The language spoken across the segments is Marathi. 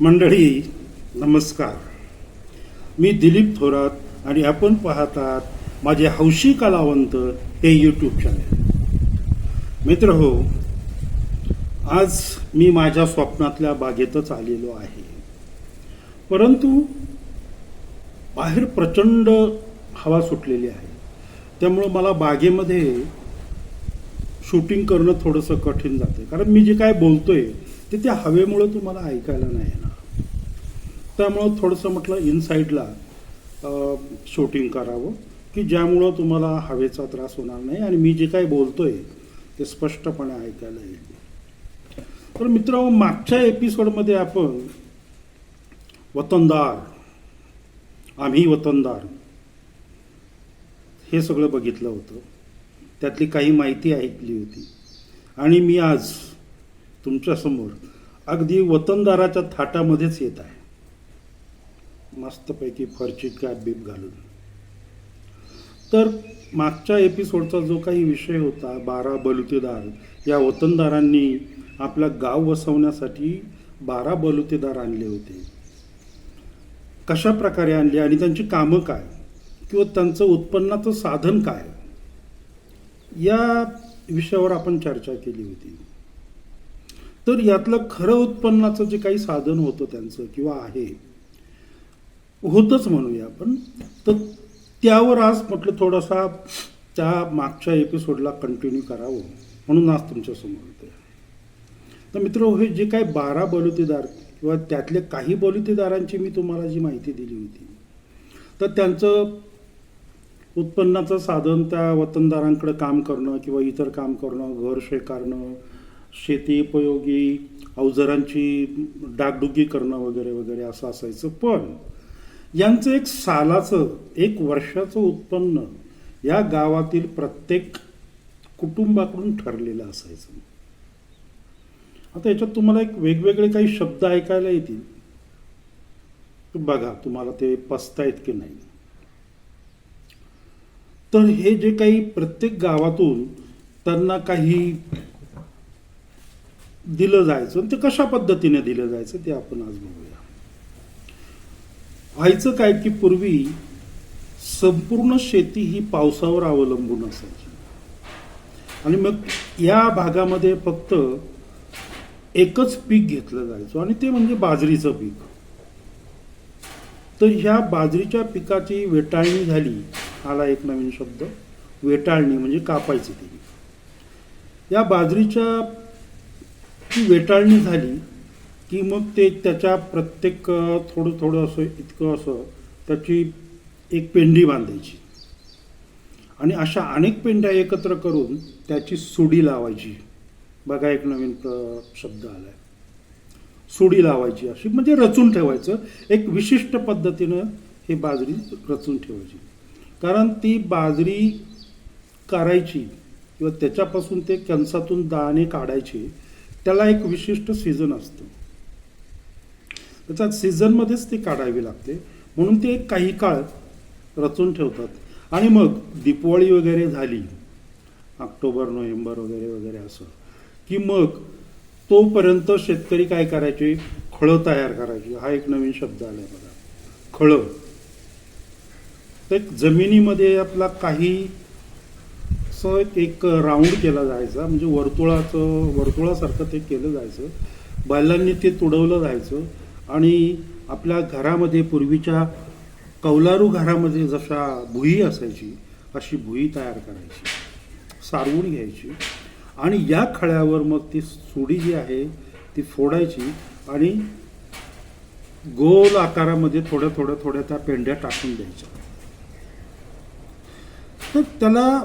मंडळी नमस्कार. मी दिलीप थोरात आणि आपण पाहतात माझे हौशी कलावंत हे यूट्यूब चॅनल मित्र हो आज मी माझ्या स्वप्नातल्या बागेतच आलेलो आहे. परंतु बाहेर प्रचंड हवा सुटलेली आहे. त्यामुळं मला बागेमध्ये शूटिंग करणं थोडंसं कठीण जाते कारण मी जे काय बोलतोय ते त्या हवेमुळं तुम्हाला ऐकायला नाही येणार. त्यामुळं थोडंसं म्हटलं इनसाईडला शूटिंग करावं की ज्यामुळं तुम्हाला हवेचा त्रास होणार नाही. आणि मी जे काय बोलतोय ते स्पष्टपणे ऐकायला येईल. तर मित्र मागच्या एपिसोडमध्ये आपण वतनदार आम्ही वतनदार हे सगळं बघितलं होतं. त्यातली काही माहिती ऐकली होती. आणि मी आज तुमच्यासमोर अगदी वतनदाराच्या थाटामध्येच येत आहे. मस्तपैकी फरची कॅप बीप घालून. तर मागच्या एपिसोडचा जो काही विषय होता बारा बलुतेदार या वतनदारांनी आपला गाव वसवण्यासाठी बारा बलुतेदार आणले होते. कशा प्रकारे आणले आणि त्यांची कामं काय? किंवा त्यांचं उत्पन्नाचं साधन काय? या विषयावर आपण चर्चा केली होती. तर यातलं खरं उत्पन्नाचं जे काही साधन होतं त्यांचं किंवा आहे होतंच म्हणूया आपण. तर त्यावर आज म्हटलं थोडासा त्या मागच्या एपिसोडला कंटिन्यू करावं म्हणून आज तुमच्यासमोर होते तर मित्र हे जे काय बारा बलुतेदार किंवा त्यातले काही बलुतेदारांची मी तुम्हाला जी माहिती दिली होती तर त्यांचं उत्पन्नाचं साधन त्या वतनदारांकडे काम करणं किंवा इतर काम करणं घर शेकारणं शेती उपयोगी अवजारांची डागडुगी करणं वगैरे वगैरे असं असायचं. पण यांचं एक सालाचं एक वर्षाचं उत्पन्न या गावातील प्रत्येक कुटुंबाकडून ठरलेलं असायचं. आता याच्यात तुम्हाला एक वेगवेगळे काही शब्द ऐकायला येतील. बघा तुम्हाला ते पसतायत की नाही. तर हे जे काही प्रत्येक गावातून त्यांना काही दिलं जायचं ते कशा पद्धतीने दिलं जायचं ते आपण आज बघूया. व्हायचं काय की पूर्वी संपूर्ण शेती ही पावसावर अवलंबून असायची. आणि मग या भागामध्ये फक्त एकच पीक घेतलं जायचं आणि ते म्हणजे बाजरीचं पीक. तर ह्या बाजरीच्या पिकाची वेटाळणी झाली. आला एक नवीन शब्द. वेटाळणी म्हणजे कापायची ती या बाजरीच्या वेटाळणी झाली. की मग ते त्याच्या प्रत्येक थोडं थोडं असं इतकं असं त्याची एक पेंडी बांधायची. आणि अशा अनेक पेंड्या एकत्र करून त्याची सुडी लावायची. बघा एक नवीन प्र- शब्द आलाय. सुडी लावायची अशी म्हणजे रचून ठेवायचं. एक विशिष्ट पद्धतीनं हे बाजरी रचून ठेवायची. कारण ती बाजरी करायची किंवा त्याच्यापासून ते कणसातून दाणे काढायचे त्याला एक विशिष्ट सीझन असतं. त्याच्यात सीझनमध्येच ती काढावी लागते. म्हणून ते काही काळ रचून ठेवतात. आणि मग दीपवाळी वगैरे झाली ऑक्टोबर नोव्हेंबर वगैरे वगैरे असं की मग तोपर्यंत शेतकरी काय करायचे? खळं तयार करायची. हा एक नवीन शब्द आलाय बघा. खळं. तर जमिनीमध्ये आपला काही असं एक राऊंड केला जायचा. म्हणजे वर्तुळाचं वर्तुळासारखं ते केलं जायचं. बैलांनी ते तुडवलं जायचं. आणि आपल्या घरामध्ये पूर्वीच्या कौलारू घरामध्ये जशा भुई असायची अशी भुई तयार करायची सारवून घ्यायची. आणि या खळ्यावर मग ती सुडी जी आहे ती फोडायची आणि गोल आकारामध्ये थोड्या थोड्या थोड्या त्या पेंड्या टाकून द्यायच्या. तर त्याला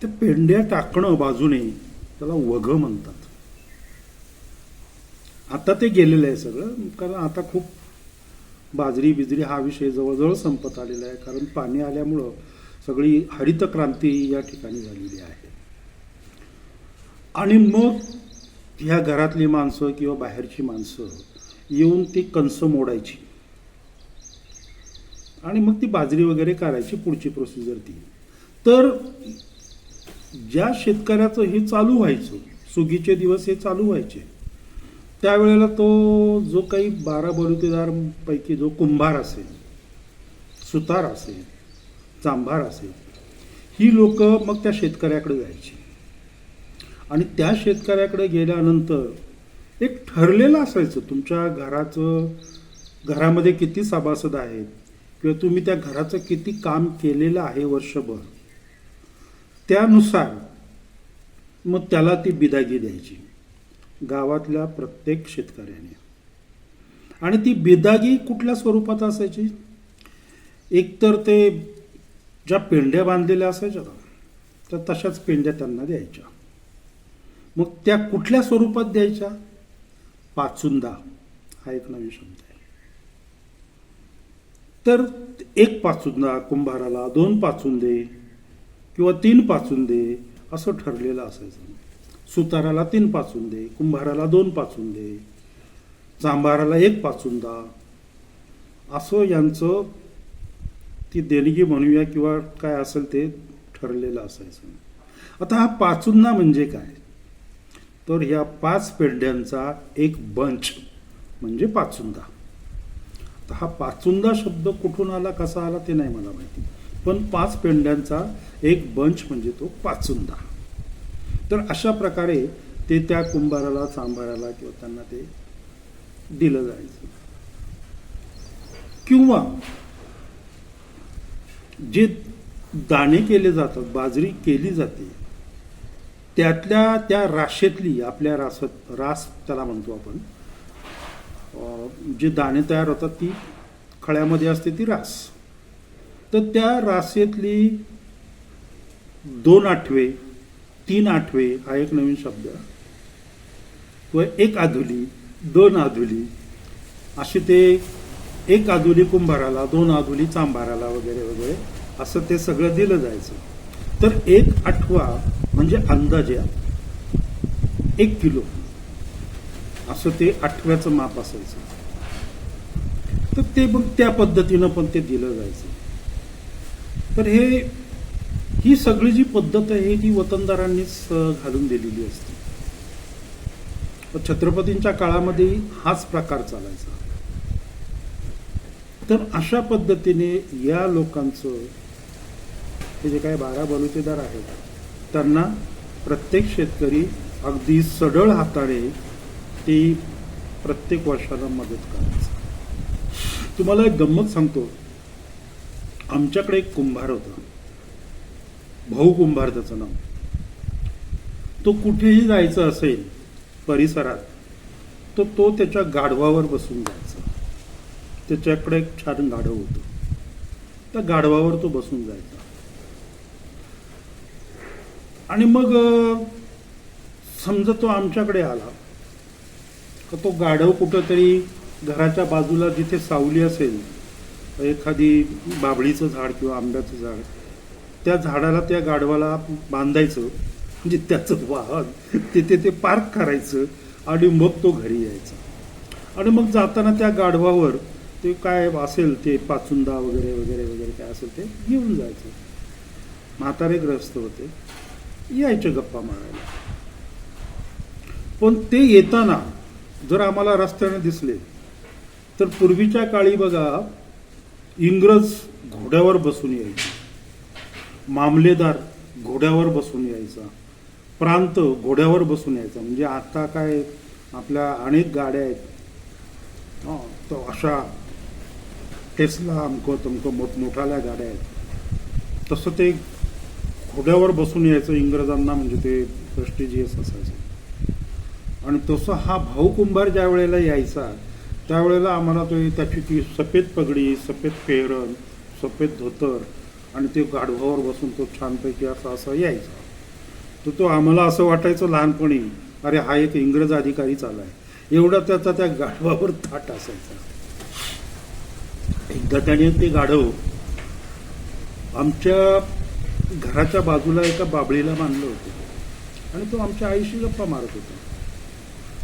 त्या पेंड्या टाकणं बाजूने त्याला वघ म्हणतात. आता ते गेलेलं आहे सगळं. कारण आता खूप बाजरी बिजरी हा विषय जवळजवळ संपत आलेला आहे. कारण पाणी आल्यामुळं सगळी हरित क्रांती या ठिकाणी झालेली आहे. आणि मग ह्या घरातली माणसं किंवा बाहेरची माणसं येऊन ती कंस मोडायची. आणि मग ती बाजरी वगैरे करायची पुढची प्रोसिजर ती. तर ज्या शेतकऱ्याचं हे चालू व्हायचं सुगीचे दिवस हे चालू व्हायचे त्यावेळेला तो जो काही बारा बलुतेदारपैकी जो कुंभार असेल सुतार असेल चांभार असेल ही लोक मग त्या शेतकऱ्याकडे जायची आणि त्या शेतकऱ्याकडे गेल्यानंतर एक ठरलेलं असायचं तुमच्या घराचं घरामध्ये किती सभासद आहेत किंवा तुम्ही त्या घराचं किती काम केलेलं आहे वर्षभर त्यानुसार मग त्याला ती बिदागी द्यायची. गावातल्या प्रत्येक शेतकऱ्याने. आणि ती बिदागी कुठल्या स्वरूपात असायची? एकतर ते ज्या पेंड्या बांधलेल्या असायच्या त्या तर तशाच पेंड्या त्यांना द्यायच्या. मग त्या कुठल्या स्वरूपात द्यायच्या? पाचुंदा. हा एक नवीन शब्द आहे. तर एक पाचुंदा कुंभाराला दोन पाचुंदे किंवा तीन पाचुंदे असं ठरलेलं असायचं. सुताराला तीन पाचुंदे कुंभाराला दोन पासून दे जांभाराला एक पाचुंदा असं यांचं ती देणगी म्हणूया किंवा काय असेल ते ठरलेलं असायचं. आता हा पाचुंदा म्हणजे काय? तर ह्या पाच पेढ्यांचा एक बंच म्हणजे पाचुंदा. आता हा पाचुंदा शब्द कुठून आला कसा आला ते नाही मला माहिती. पण पाच पेंड्यांचा एक बंच म्हणजे तो पाचुंदा. तर अशा प्रकारे ते त्या कुंभाराला सांभाळायला किंवा त्यांना ते दिलं जायचं. किंवा जे दाणे केले जातात बाजरी केली जाते त्यातल्या त्या राशेतली आपल्या रासत रास त्याला म्हणतो आपण जे दाणे तयार होतात ती खळ्यामध्ये असते ती रास. तर त्या रासेतली दोन आठवे तीन आठवे हा एक नवीन शब्द. व एक आधुली दोन आधुली अशी ते एक आधुली कुंभाराला दोन आधुली चांभाराला वगैरे वगैरे असं ते सगळं दिलं जायचं. तर एक आठवा म्हणजे अंदाजे एक किलो. असं ते आठव्याचं माप असायचं. तर ते मग त्या पद्धतीनं पण ते दिलं जायचं. तर हे ही सगळी जी पद्धत आहे ती वतनदारांनीच घालून दिलेली असते. छत्रपतींच्या काळामध्ये हाच प्रकार चालायचा. तर अशा पद्धतीने या लोकांचं हे जे काही बारा बलुतेदार आहेत त्यांना प्रत्येक शेतकरी अगदी सडळ हाताने ती प्रत्येक वर्षाला मदत करायचं. तुम्हाला एक गंमत सांगतो. आमच्याकडे एक कुंभार होता. भाऊ कुंभार त्याचं नाव. तो कुठेही जायचं असेल परिसरात तर तो त्याच्या गाढवावर बसून जायचा. त्याच्याकडे एक छान गाढव होतं. त्या गाढवावर तो बसून जायचा. आणि मग समजा तो आमच्याकडे आला का तो गाढव कुठंतरी घराच्या बाजूला जिथे सावली असेल एखादी बाबळीचं झाड किंवा आंब्याचं झाड त्या झाडाला त्या गाढवाला बांधायचं म्हणजे त्याचं वाहन तिथे ते पार्क करायचं आणि मग तो घरी यायचा. आणि मग जाताना त्या गाढवावर ते काय असेल ते पाचुंदा वगैरे वगैरे वगैरे काय असेल ते घेऊन जायचं. म्हातारे ग्रस्त होते. यायचे गप्पा मारायला. पण ते येताना जर आम्हाला रस्त्याने दिसले तर पूर्वीच्या काळी बघा इंग्रज घोड्यावर बसून यायचे. मामलेदार घोड्यावर बसून यायचा. प्रांत घोड्यावर बसून यायचा. म्हणजे आता काय आपल्या अनेक गाड्या आहेत. तो तर अशा टेस्ला अमकं तमकं मोठमोठाल्या गाड्या आहेत. तसं ते घोड्यावर बसून यायचं इंग्रजांना म्हणजे ते प्रेस्टिजियस असायचं. आणि तसं हा भाऊ कुंभार ज्या वेळेला यायचा त्यावेळेला आम्हाला तो त्याची ती सफेद पगडी सफेद पेहरण सफेद धोतर आणि ते गाढवावर बसून तो छानपैकी असा असा यायचा. तर तो आम्हाला असं वाटायचं लहानपणी अरे हा एक इंग्रज अधिकारी चालाय. एवढा त्याचा त्या गाढवावर थाट असायचा. एकदा त्याने ते गाढव आमच्या घराच्या बाजूला एका बाबळीला बांधलं होतं. आणि तो आमच्या आईशी गप्पा मारत होता.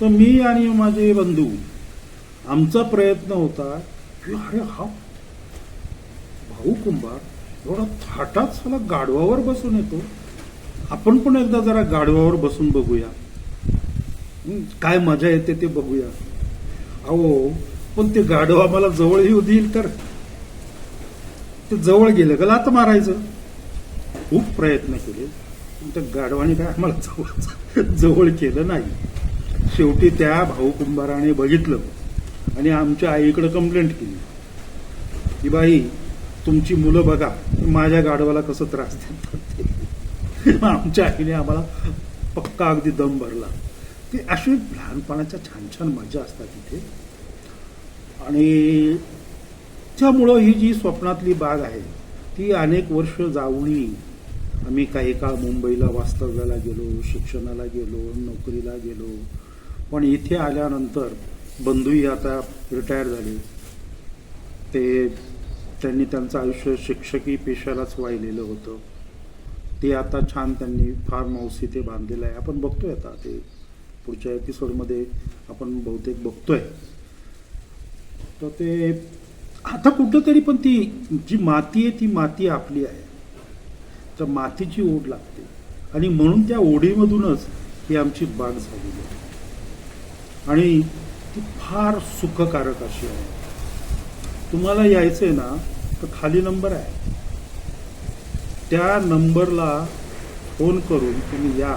तर मी आणि माझे बंधू आमचा प्रयत्न होता की अरे हा भाऊ कुंभार एवढा थाटात मला गाढवावर बसून येतो. आपण पण एकदा जरा गाढवावर बसून बघूया. काय मजा येते ते बघूया. अहो पण ते गाढव आम्हाला जवळ येऊ देईल तर? ते जवळ गेलं का लात मारायचं? खूप प्रयत्न केले. पण त्या गाढवाने काय आम्हाला जवळ जवळ केलं नाही. शेवटी त्या भाऊ कुंभाराने बघितलं आणि आमच्या आईकडे कंप्लेंट केली. की बाई तुमची मुलं बघा माझ्या गाढवाला कसं त्रास देतात मग आमच्या आईने आम्हाला पक्का अगदी दम भरला. ते अशी लहानपणाच्या छान छान मजा असतात तिथे. आणि त्यामुळं ही जी स्वप्नातली बाग आहे ती अनेक वर्ष जाऊनही आम्ही काही काळ मुंबईला वास्तव्याला गेलो शिक्षणाला गेलो नोकरीला गेलो. पण इथे आल्यानंतर बंधूही आता रिटायर झाले. ते त्यांनी त्यांचं आयुष्य शिक्षकी पेशालाच वाहिलेलं होतं. ते आता छान त्यांनी फार्म हाऊस इथे बांधलेलं आहे. आपण बघतोय आता ते पुढच्या एपिसोडमध्ये आपण बहुतेक बघतोय. तर ते आता कुठंतरी पण ती जी माती आहे ती माती आपली आहे. तर मातीची ओढ लागते. आणि म्हणून त्या ओढीमधूनच ही आमची बाग झालेली आहे आणि ती फार सुखकारक अशी आहे. तुम्हाला यायचं आहे ना तर खाली नंबर आहे. त्या नंबरला फोन करून तुम्ही या.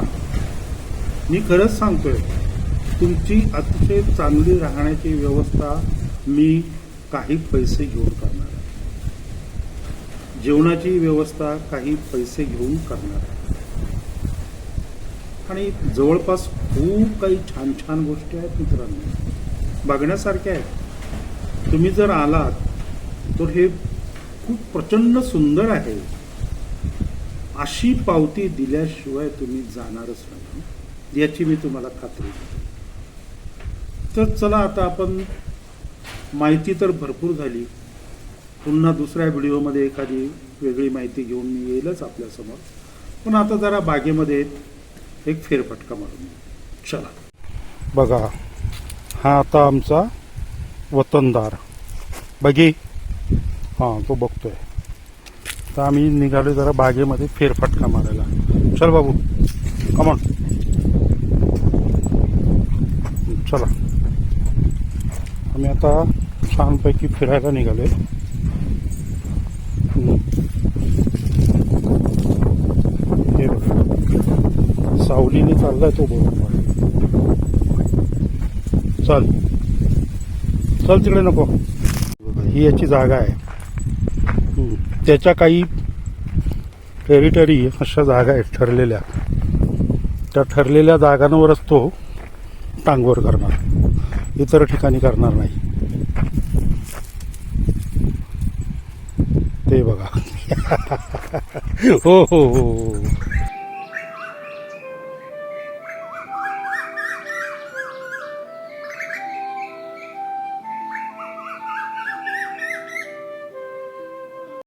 मी खरंच सांगतोय तुमची अतिशय चांगली राहण्याची व्यवस्था मी काही पैसे घेऊन करणार आहे. जेवणाची व्यवस्था काही पैसे घेऊन करणार आहे. आणि जवळपास खूप काही छान छान गोष्टी आहेत मित्रांनो. बघण्यासारख्या आहेत. तुम्ही जर आलात तर हे खूप प्रचंड सुंदर आहे. अशी पावती दिल्याशिवाय तुम्ही जाणारच नाही. याची मी तुम्हाला खात्री देतो तर चला आता आपण माहिती तर भरपूर झाली. पुन्हा दुसऱ्या व्हिडिओमध्ये एखादी वेगळी माहिती घेऊन मी येईलच आपल्यासमोर पण आता जरा बागेमध्ये एक फेरफटका मारून चला. बघा हा आता आमचा वतनदार. बघी हां तो बघतोय. तर आम्ही निघालो जरा बागेमध्ये फेरफटका मारायला. चल बाबू कमॉन चला. आम्ही आता छानपैकी फिरायला निघालोय. हे बघा. सावलीने चाललाय तो बरोबर चल. चल तिकडे नको. ही याची जागा आहे. त्याच्या काही टेरिटरी अशा जागा आहेत ठरलेल्या. त्या ठरलेल्या जागांवरच तो टांगवर करणार. इतर ठिकाणी करणार नाही. ते बघा. हो हो हो. हो.